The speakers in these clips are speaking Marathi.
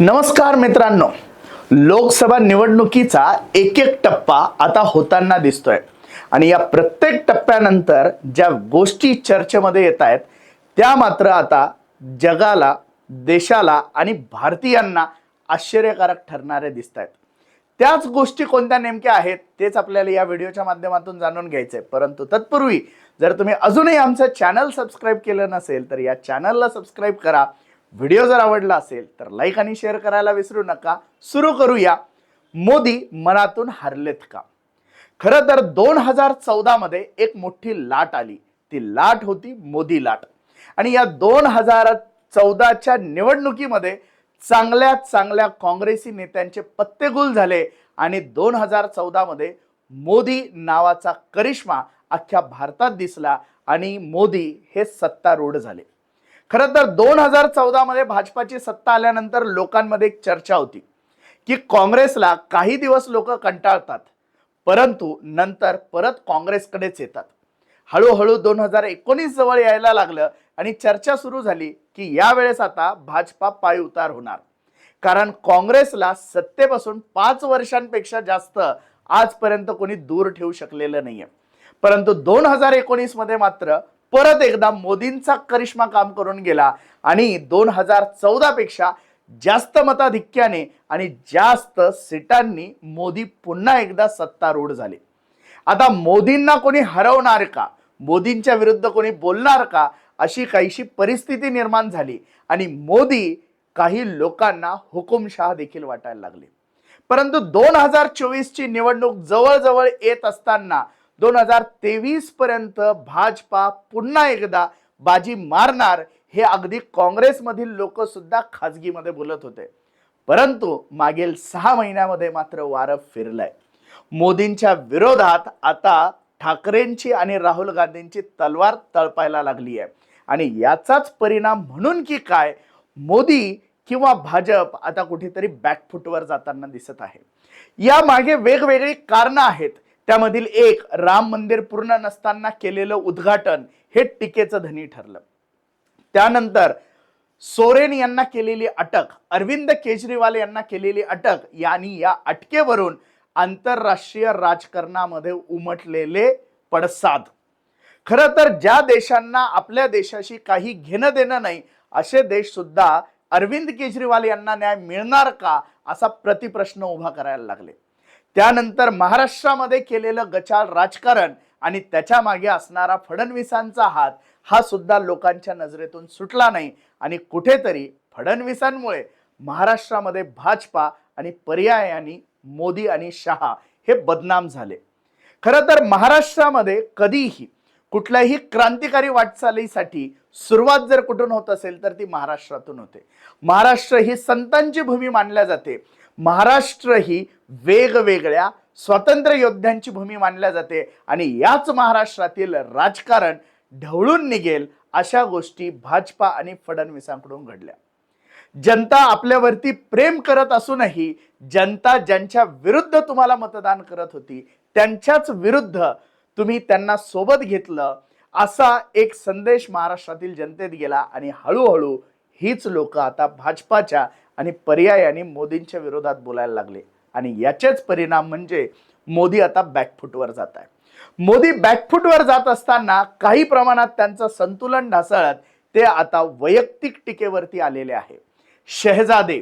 नमस्कार मित्रांनो. लोकसभा निवडणुकीचा एक एक टप्पा आता होताना दिसतोय. आणि या प्रत्येक टप्प्यानंतर ज्या गोष्टी चर्चेमध्ये येत आहेत त्या मात्र आता जगाला देशाला आणि भारतीयांना आश्चर्यकारक ठरणारे दिसत आहेत त्याच गोष्टी कोणत्या नेमक्या आहेत तेच आपल्याला या व्हिडिओच्या माध्यमातून जाणून घ्यायचं आहे परंतु तत्पूर्वी जर तुम्ही अजूनही आमचं चॅनल सबस्क्राईब केलं नसेल तर या चॅनलला सबस्क्राईब करा. व्हिडिओ जर आवडला असेल तर लाईक आणि शेअर करायला विसरू नका. सुरू करूया. मोदी मनातून हरलेत का? खरं तर दोन हजार चौदामध्ये एक मोठी लाट आली. ती लाट होती मोदी लाट. आणि या दोन हजार चौदाच्या निवडणुकीमध्ये चांगल्या चांगल्या काँग्रेसी नेत्यांचे पत्तेगुल झाले आणि दोन हजार चौदामध्ये मोदी नावाचा करिश्मा अख्ख्या भारतात दिसला आणि मोदी हे सत्तारूढ झाले. खरं तर दोन हजार चौदा मध्ये भाजपाची सत्ता आल्यानंतर लोकांमध्ये एक चर्चा होती की काँग्रेसला काही दिवस लोक कंटाळतात परंतु नंतर परत काँग्रेसकडेच येतात. हळूहळू दोन हजार एकोणीस जवळ यायला लागलं आणि चर्चा सुरू झाली की यावेळेस आता भाजपा पाय उतार होणार. कारण काँग्रेसला सत्तेपासून पाच वर्षांपेक्षा जास्त आजपर्यंत कोणी दूर ठेवू शकलेलं नाहीये. परंतु दोन हजार एकोणीसमध्ये मात्र परत एकदा मोदींचा करिश्मा काम करून गेला आणि दोन हजार चौदापेक्षा जास्त मताधिक्याने आणि जास्त सीटांनी मोदी पुन्हा एकदा सत्तारूढ झाले. आता मोदींना कोणी हरवणार का? मोदींच्या विरुद्ध कोणी बोलणार का? अशी काहीशी परिस्थिती निर्माण झाली आणि मोदी काही लोकांना हुकुमशहा देखील वाटायला लागले. परंतु दोन हजार चोवीसची निवडणूक जवळजवळ येत असताना दोन हजार तेवीस पर्यंत भाजपा पुन्हा एकदा बाजी मारणार हे अगदी काँग्रेसमधील लोक सुद्धा खाजगीमध्ये बोलत होते. परंतु मागील सहा महिन्यामध्ये मात्र वारं फिरलंय. मोदींच्या विरोधात आता ठाकरेंची आणि राहुल गांधींची तलवार तळपायला लागली आहे आणि याचाच परिणाम म्हणून की काय मोदी किंवा भाजप आता कुठेतरी बॅकफुटवर जाताना दिसत आहे. या मागे वेगवेगळी कारणं आहेत. त्यामधील एक राम मंदिर पूर्ण नसताना केलेलं उद्घाटन हे टीकेचं धनी ठरलं. त्यानंतर सोरेन यांना केलेली अटक अरविंद केजरीवाल यांना केलेली अटक यांनी या अटकेवरून आंतरराष्ट्रीय राजकारणामध्ये उमटलेले पडसाद. खरं तर ज्या देशांना आपल्या देशाशी काही घेणं देणं नाही असे देश सुद्धा अरविंद केजरीवाल यांना न्याय मिळणार का असा प्रतिप्रश्न उभा करायला लागले. त्यानंतर महाराष्ट्रामध्ये केलेलं गचाळ राजकारण आणि त्याच्यामागे असणारा फडणवीसांचा हात हा सुद्धा लोकांच्या नजरेतून सुटला नाही. आणि कुठेतरी फडणवीसांमुळे महाराष्ट्रामध्ये भाजपा आणि पर्यायाने मोदी आणि शहा हे बदनाम झाले. खरं तर महाराष्ट्रामध्ये कधीही कुठल्याही क्रांतिकारी वाटचालीसाठी सुरुवात जर कुठून होत असेल तर ती महाराष्ट्रातून होते. महाराष्ट्र ही संतांची भूमी मानल्या जाते. महाराष्ट्र ही वेगवेगळ्या स्वातंत्र्य योद्ध्यांची भूमी मानल्या जाते आणि याच महाराष्ट्रातील राजकारण ढवळून निघेल अशा गोष्टी भाजपा आणि फडणवीसांकडून घडल्या. जनता आपल्यावरती प्रेम करत असूनही जनता ज्यांच्या विरुद्ध तुम्हाला मतदान करत होती त्यांच्याच विरुद्ध तुम्ही त्यांना सोबत घेतलं असा एक संदेश महाराष्ट्रातील जनतेत गेला आणि हळूहळू हीच लोक आता भाजपाच्या आणि पर्यायाने मोदींच्या विरोधात बोलायला लागले. आणि याचेच परिणाम म्हणजे मोदी आता बॅकफुटवर जात आहे मोदी बॅकफुटवर जात असताना काही प्रमाणात त्यांचं संतुलन ढासळत ते आता वैयक्तिक टीकेवरती आलेले आहे. शहजादे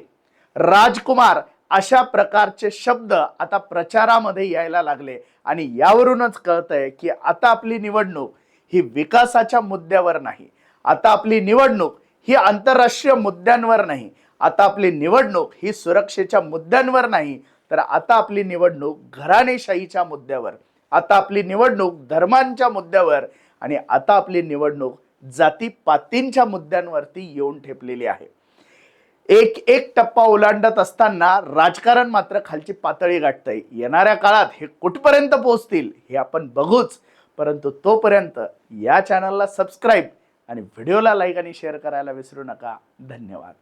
राजकुमार अशा प्रकारचे शब्द आता प्रचारामध्ये यायला लागले. आणि यावरूनच कळतंय की आता आपली निवडणूक ही विकासाच्या मुद्द्यावर नाही. आता आपली निवडणूक ही आंतरराष्ट्रीय मुद्द्यांवर नाही. आता आपली निवडणूक ही सुरक्षेच्या मुद्द्यांवर नाही. तर आता आपली निवडणूक घराणेशाहीच्या मुद्द्यावर आता आपली निवडणूक धर्मांच्या मुद्द्यावर आणि आता आपली निवडणूक जातीपातींच्या मुद्द्यांवरती येऊन ठेपलेली आहे. एक एक टप्पा ओलांडत असताना राजकारण मात्र खालची पातळी गाठतंय. येणाऱ्या काळात हे कुठपर्यंत पोहोचतील हे आपण बघूच. परंतु तोपर्यंत या चॅनलला सबस्क्राईब आणि व्हिडिओला लाईक आणि शेअर करायला विसरू नका. धन्यवाद.